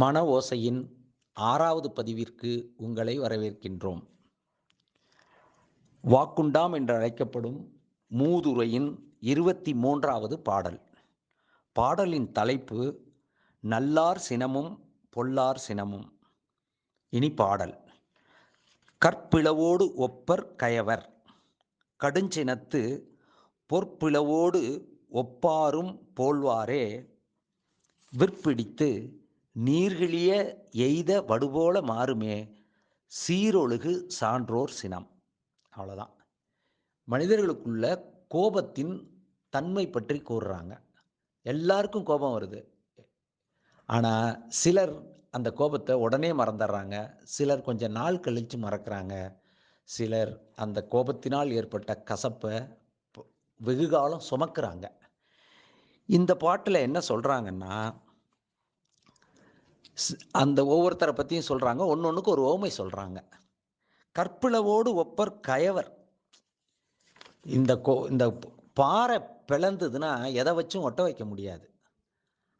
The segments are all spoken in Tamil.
மன ஓசையின் ஆறாவது பதிவிற்கு உங்களை வரவேற்கின்றோம். வாக்குண்டாம் என்று அழைக்கப்படும் மூதுரையின் இருபத்தி மூன்றாவது பாடல். பாடலின் தலைப்பு நல்லார் சினமும் பொல்லார் சினமும் இனி பாடல். கற்பிளவோடு ஒப்பர் கயவர் கடுஞ்சினத்து பொற்பிளவோடு ஒப்பாரும் போல்வாரே விற்பிடித்து நீர்கிழிய எய்த வடுபோல மாறுமே சீரொழுகு சான்றோர் சினம். அவ்வளோதான் மனிதர்களுக்குள்ள கோபத்தின் தன்மை பற்றி கூறுறாங்க. எல்லாருக்கும் கோபம் வருது. ஆனால் சிலர் அந்த கோபத்தை உடனே மறந்துடுறாங்க. சிலர் கொஞ்சம் நாள் கழித்து மறக்கிறாங்க. சிலர் அந்த கோபத்தினால் ஏற்பட்ட கசப்பை வெகு காலம் சுமக்கிறாங்க. இந்த பாட்டில் என்ன சொல்கிறாங்கன்னா அந்த ஒவ்வொருத்தரை பற்றியும் சொல்கிறாங்க ஒன்று ஒன்றுக்கு ஒரு ஓமை சொல்கிறாங்க கற்பிளவோடு ஒப்பர் கயவர். இந்த கோ இந்த பாறை பிளந்ததுன்னா எதை வச்சும் ஒட்ட வைக்க முடியாது.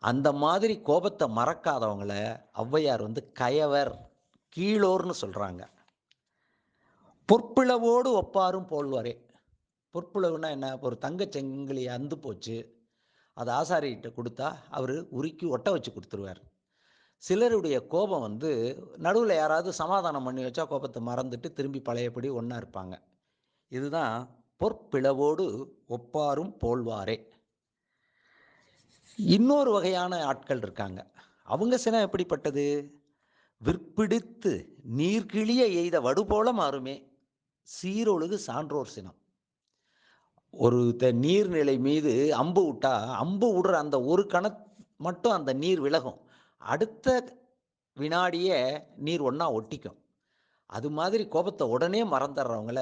அந்த மாதிரி கோபத்தை மறக்காதவங்கள ஔவையார் வந்து கயவர் கீழோர்னு சொல்கிறாங்க பொற்பிளவோடு ஒப்பாரும் போல்வாரே. பொற்பிளவுனா என்ன? ஒரு தங்கச் செங்கிலி அந்து போச்சு. அதை ஆசாரிகிட்ட கொடுத்தா அவர் உருக்கி ஒட்ட வச்சு கொடுத்துருவார். சிலருடைய கோபம் வந்து நடுவில் யாராவது சமாதானம் பண்ணி வச்சா கோபத்தை மறந்துட்டு திரும்பி பழையபடி ஒன்றா இருப்பாங்க. இதுதான் பொற்பிளவோடு ஒப்பாரும் போல்வாரே இன்னொரு வகையான ஆட்கள் இருக்காங்க. அவங்க சினம் எப்படிப்பட்டது? விற்பிடித்து நீர்கிழிய எய்த வடு போல மாறுமே. சீரொழுகு சான்றோர் சினம். ஒரு த நீர்நிலை மீது அம்பு விட்டா அம்பு விடுற அந்த ஒரு கண மட்டும் அந்த நீர் விலகும். அடுத்த வினாடியே நீர் ஒன்றா ஒட்டிக்கும். அது மாதிரி கோபத்தை உடனே மறந்துடுறவங்கள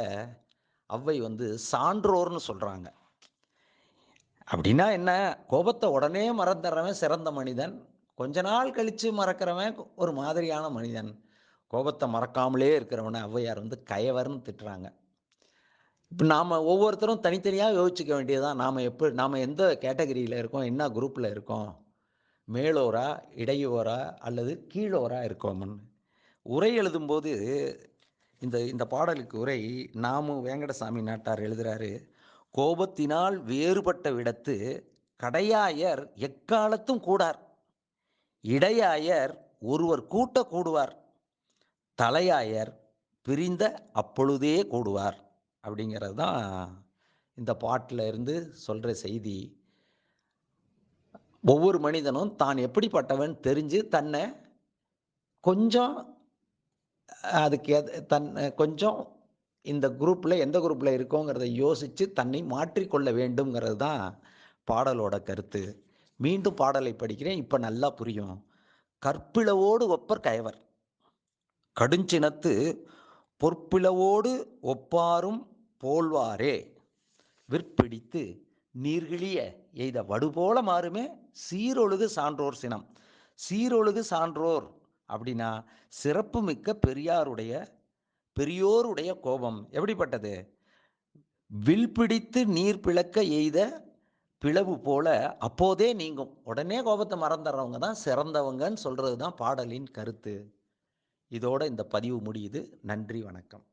ஔவை வந்து சான்றோர்னு சொல்கிறாங்க அப்படின்னா என்ன? கோபத்தை உடனே மறந்துடுறவன் சிறந்த மனிதன். கொஞ்ச நாள் கழித்து மறக்கிறவன் ஒரு மாதிரியான மனிதன். கோபத்தை மறக்காமலே இருக்கிறவனை ஔவையார் வந்து கயவர்னு திட்டுறாங்க. இப்போ நாம் ஒவ்வொருத்தரும் தனித்தனியாக யோசிச்சுக்க வேண்டியதான் நாம் எப்போ நாம் எந்த கேட்டகரியில் இருக்கோம்? என்ன குரூப்பில் இருக்கோம்? மேலோரா இடையோரா அல்லது கீழோரா இருக்கோமன். உரை எழுதும்போது இந்த இந்த பாடலுக்கு உரை நாமு வேங்கடசாமி நாட்டார் எழுதுகிறாரு கோபத்தினால் வேறுபட்ட விடத்து கடையாயர் எக்காலத்தும் கூடார். இடையாயர் ஒருவர் கூட்ட கூடுவார். தலையாயர் பிரிந்த அப்பொழுதே கூடுவார். அப்படிங்கிறது தான் இந்த பாட்டில் இருந்து சொல்கிற செய்தி. ஒவ்வொரு மனிதனும் தான் எப்படிப்பட்டவன் தெரிஞ்சு தன்னை கொஞ்சம் அதுக்கு தன் கொஞ்சம் இந்த குரூப்பில் எந்த குரூப்பில் இருக்கோங்கிறத யோசித்து தன்னை மாற்றிக்கொள்ள வேண்டுங்கிறது தான் பாடலோட கருத்து. மீண்டும் பாடலை படிக்கிறேன். இப்போ நல்லா புரியும். கற்பிளவோடு ஒப்பர் கயவர். கடுஞ்சினத்து பொற்பிளவோடு ஒப்பாரும் போல்வாரே. விற்பிடித்து நீர்கிழிய எய்த வடுபோல மாறுமே சீரொழுகு சான்றோர் சினம். சீரொழுகு சான்றோர் அப்படின்னா சிறப்பு மிக்க பெரியாருடைய பெரியோருடைய கோபம். எப்படிப்பட்டது? வில் பிடித்து நீர் பிளக்க எய்த பிளவு போல அப்போதே நீங்கும். உடனே கோபத்தை மறந்துடுறவங்க தான் சிறந்தவங்கன்னு சொல்றது தான் பாடலின் கருத்து. இதோட இந்த பதிவு முடியுது. நன்றி வணக்கம்.